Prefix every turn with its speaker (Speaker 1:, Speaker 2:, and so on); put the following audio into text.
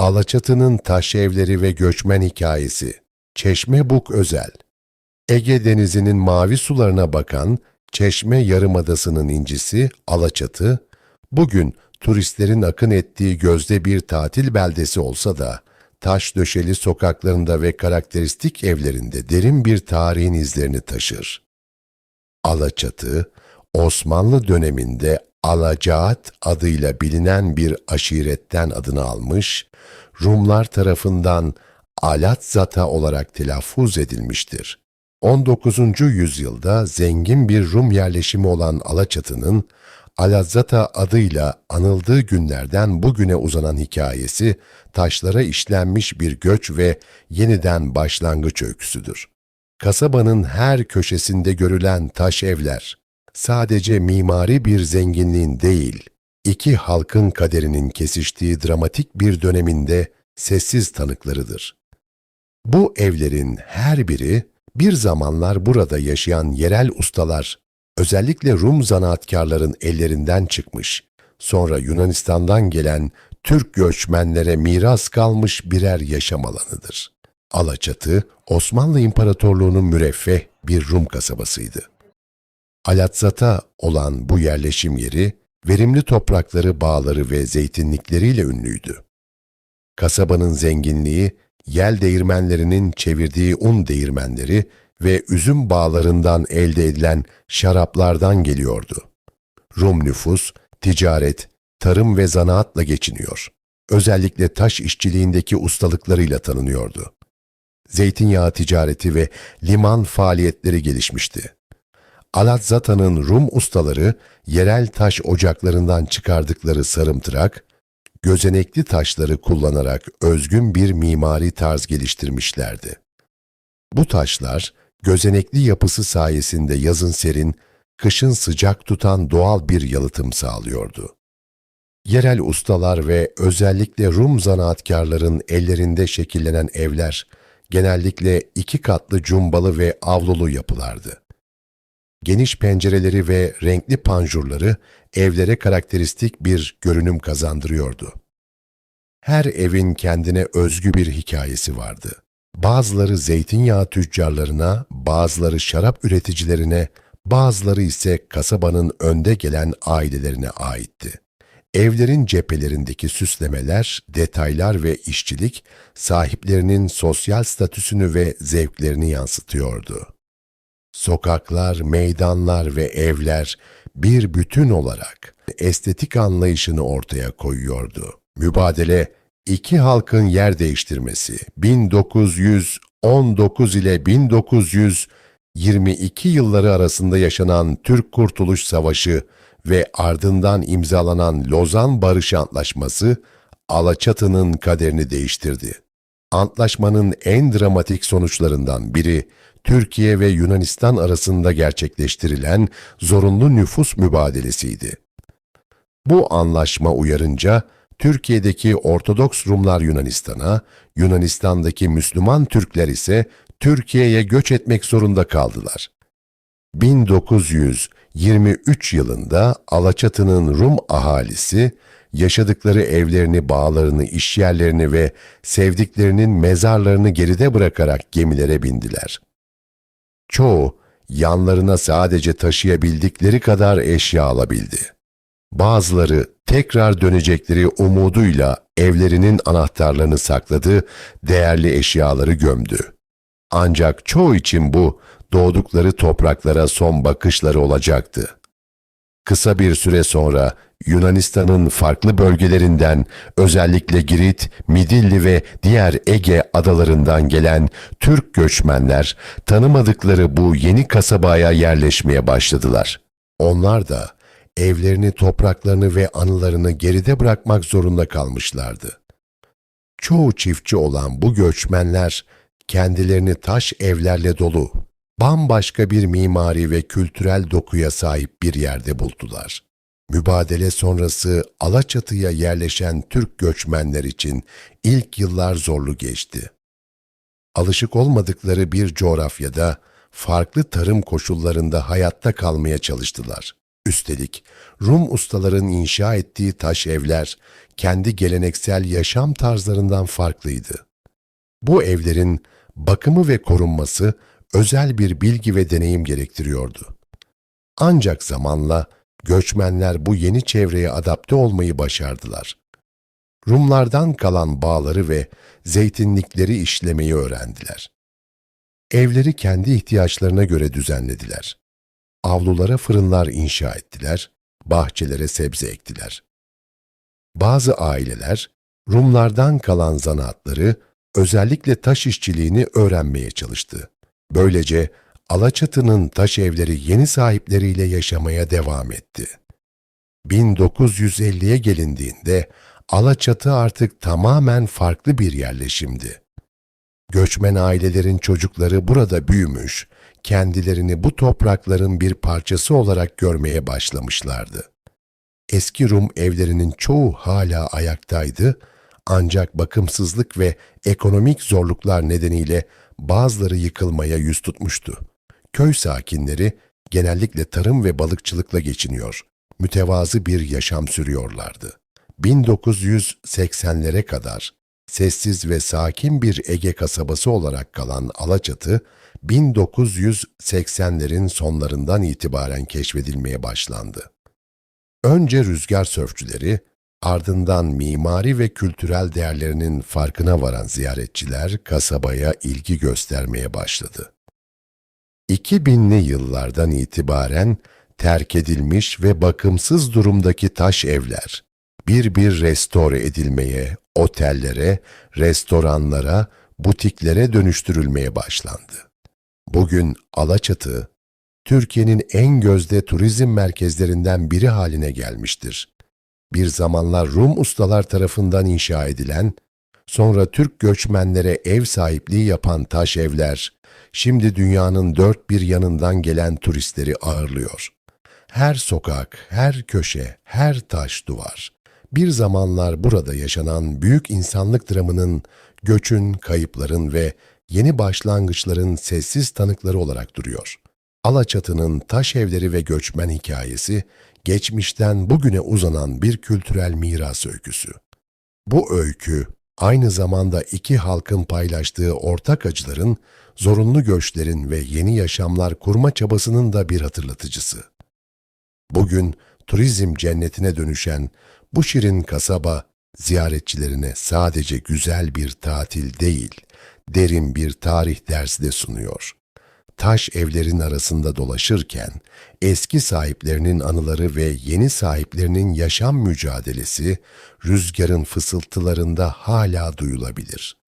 Speaker 1: Alaçatı'nın taş evleri ve göçmen hikayesi. Çeşmebuk Özel. Ege Denizi'nin mavi sularına bakan Çeşme Yarımadası'nın incisi Alaçatı, bugün turistlerin akın ettiği gözde bir tatil beldesi olsa da, taş döşeli sokaklarında ve karakteristik evlerinde derin bir tarihin izlerini taşır. Alaçatı, Osmanlı döneminde Alacaat adıyla bilinen bir aşiretten adını almış, Rumlar tarafından Alatzata olarak telaffuz edilmiştir. 19. yüzyılda zengin bir Rum yerleşimi olan Alaçatı'nın Alazzata adıyla anıldığı günlerden bugüne uzanan hikayesi taşlara işlenmiş bir göç ve yeniden başlangıç öyküsüdür. Kasabanın her köşesinde görülen taş evler sadece mimari bir zenginliğin değil, iki halkın kaderinin kesiştiği dramatik bir döneminde sessiz tanıklarıdır. Bu evlerin her biri bir zamanlar burada yaşayan yerel ustalar, özellikle Rum zanaatkarların ellerinden çıkmış, sonra Yunanistan'dan gelen Türk göçmenlere miras kalmış birer yaşam alanıdır. Alaçatı, Osmanlı İmparatorluğu'nun müreffeh bir Rum kasabasıydı. Alatzata olan bu yerleşim yeri, verimli toprakları, bağları ve zeytinlikleriyle ünlüydü. Kasabanın zenginliği, yel değirmenlerinin çevirdiği un değirmenleri ve üzüm bağlarından elde edilen şaraplardan geliyordu. Rum nüfus, ticaret, tarım ve zanaatla geçiniyor. Özellikle taş işçiliğindeki ustalıklarıyla tanınıyordu. Zeytinyağı ticareti ve liman faaliyetleri gelişmişti. Alatzata'nın Rum ustaları yerel taş ocaklarından çıkardıkları sarımtırak, gözenekli taşları kullanarak özgün bir mimari tarz geliştirmişlerdi. Bu taşlar, gözenekli yapısı sayesinde yazın serin, kışın sıcak tutan doğal bir yalıtım sağlıyordu. Yerel ustalar ve özellikle Rum zanaatkarların ellerinde şekillenen evler, genellikle iki katlı cumbalı ve avlulu yapılardı. Geniş pencereleri ve renkli panjurları evlere karakteristik bir görünüm kazandırıyordu. Her evin kendine özgü bir hikayesi vardı. Bazıları zeytinyağı tüccarlarına, bazıları şarap üreticilerine, bazıları ise kasabanın önde gelen ailelerine aitti. Evlerin cephelerindeki süslemeler, detaylar ve işçilik sahiplerinin sosyal statüsünü ve zevklerini yansıtıyordu. Sokaklar, meydanlar ve evler bir bütün olarak estetik anlayışını ortaya koyuyordu. Mübadele iki halkın yer değiştirmesi 1919 ile 1922 yılları arasında yaşanan Türk Kurtuluş Savaşı ve ardından imzalanan Lozan Barış Antlaşması Alaçatı'nın kaderini değiştirdi. Antlaşmanın en dramatik sonuçlarından biri Türkiye ve Yunanistan arasında gerçekleştirilen zorunlu nüfus mübadelesiydi. Bu anlaşma uyarınca Türkiye'deki Ortodoks Rumlar Yunanistan'a, Yunanistan'daki Müslüman Türkler ise Türkiye'ye göç etmek zorunda kaldılar. 1923 yılında Alaçatı'nın Rum ahalisi yaşadıkları evlerini, bağlarını, işyerlerini ve sevdiklerinin mezarlarını geride bırakarak gemilere bindiler. Çoğu yanlarına sadece taşıyabildikleri kadar eşya alabildi. Bazıları tekrar dönecekleri umuduyla evlerinin anahtarlarını sakladı, değerli eşyaları gömdü. Ancak çoğu için bu doğdukları topraklara son bakışları olacaktı. Kısa bir süre sonra Yunanistan'ın farklı bölgelerinden özellikle Girit, Midilli ve diğer Ege adalarından gelen Türk göçmenler tanımadıkları bu yeni kasabaya yerleşmeye başladılar. Onlar da evlerini, topraklarını ve anılarını geride bırakmak zorunda kalmışlardı. Çoğu çiftçi olan bu göçmenler kendilerini taş evlerle dolu, bambaşka bir mimari ve kültürel dokuya sahip bir yerde buldular. Mübadele sonrası Alaçatı'ya yerleşen Türk göçmenler için ilk yıllar zorlu geçti. Alışık olmadıkları bir coğrafyada farklı tarım koşullarında hayatta kalmaya çalıştılar. Üstelik Rum ustaların inşa ettiği taş evler kendi geleneksel yaşam tarzlarından farklıydı. Bu evlerin bakımı ve korunması özel bir bilgi ve deneyim gerektiriyordu. Ancak zamanla göçmenler bu yeni çevreye adapte olmayı başardılar. Rumlardan kalan bağları ve zeytinlikleri işlemeyi öğrendiler. Evleri kendi ihtiyaçlarına göre düzenlediler. Avlulara fırınlar inşa ettiler, bahçelere sebze ektiler. Bazı aileler Rumlardan kalan zanaatları, özellikle taş işçiliğini öğrenmeye çalıştı. Böylece Alaçatı'nın taş evleri yeni sahipleriyle yaşamaya devam etti. 1950'ye gelindiğinde Alaçatı artık tamamen farklı bir yerleşimdi. Göçmen ailelerin çocukları burada büyümüş, kendilerini bu toprakların bir parçası olarak görmeye başlamışlardı. Eski Rum evlerinin çoğu hala ayaktaydı ancak bakımsızlık ve ekonomik zorluklar nedeniyle bazıları yıkılmaya yüz tutmuştu. Köy sakinleri genellikle tarım ve balıkçılıkla geçiniyor, mütevazı bir yaşam sürüyorlardı. 1980'lere kadar sessiz ve sakin bir Ege kasabası olarak kalan Alaçatı, 1980'lerin sonlarından itibaren keşfedilmeye başlandı. Önce rüzgar sörfçüleri, ardından mimari ve kültürel değerlerinin farkına varan ziyaretçiler kasabaya ilgi göstermeye başladı. 2000'li yıllardan itibaren terk edilmiş ve bakımsız durumdaki taş evler bir bir restore edilmeye, otellere, restoranlara, butiklere dönüştürülmeye başlandı. Bugün Alaçatı, Türkiye'nin en gözde turizm merkezlerinden biri haline gelmiştir. Bir zamanlar Rum ustalar tarafından inşa edilen, sonra Türk göçmenlere ev sahipliği yapan taş evler, şimdi dünyanın dört bir yanından gelen turistleri ağırlıyor. Her sokak, her köşe, her taş duvar, bir zamanlar burada yaşanan büyük insanlık dramının, göçün, kayıpların ve yeni başlangıçların sessiz tanıkları olarak duruyor. Alaçatı'nın taş evleri ve göçmen hikayesi, geçmişten bugüne uzanan bir kültürel miras öyküsü. Bu öykü, aynı zamanda iki halkın paylaştığı ortak acıların, zorunlu göçlerin ve yeni yaşamlar kurma çabasının da bir hatırlatıcısı. Bugün turizm cennetine dönüşen bu şirin kasaba ziyaretçilerine sadece güzel bir tatil değil, derin bir tarih dersi de sunuyor. Taş evlerin arasında dolaşırken eski sahiplerinin anıları ve yeni sahiplerinin yaşam mücadelesi rüzgarın fısıltılarında hala duyulabilir.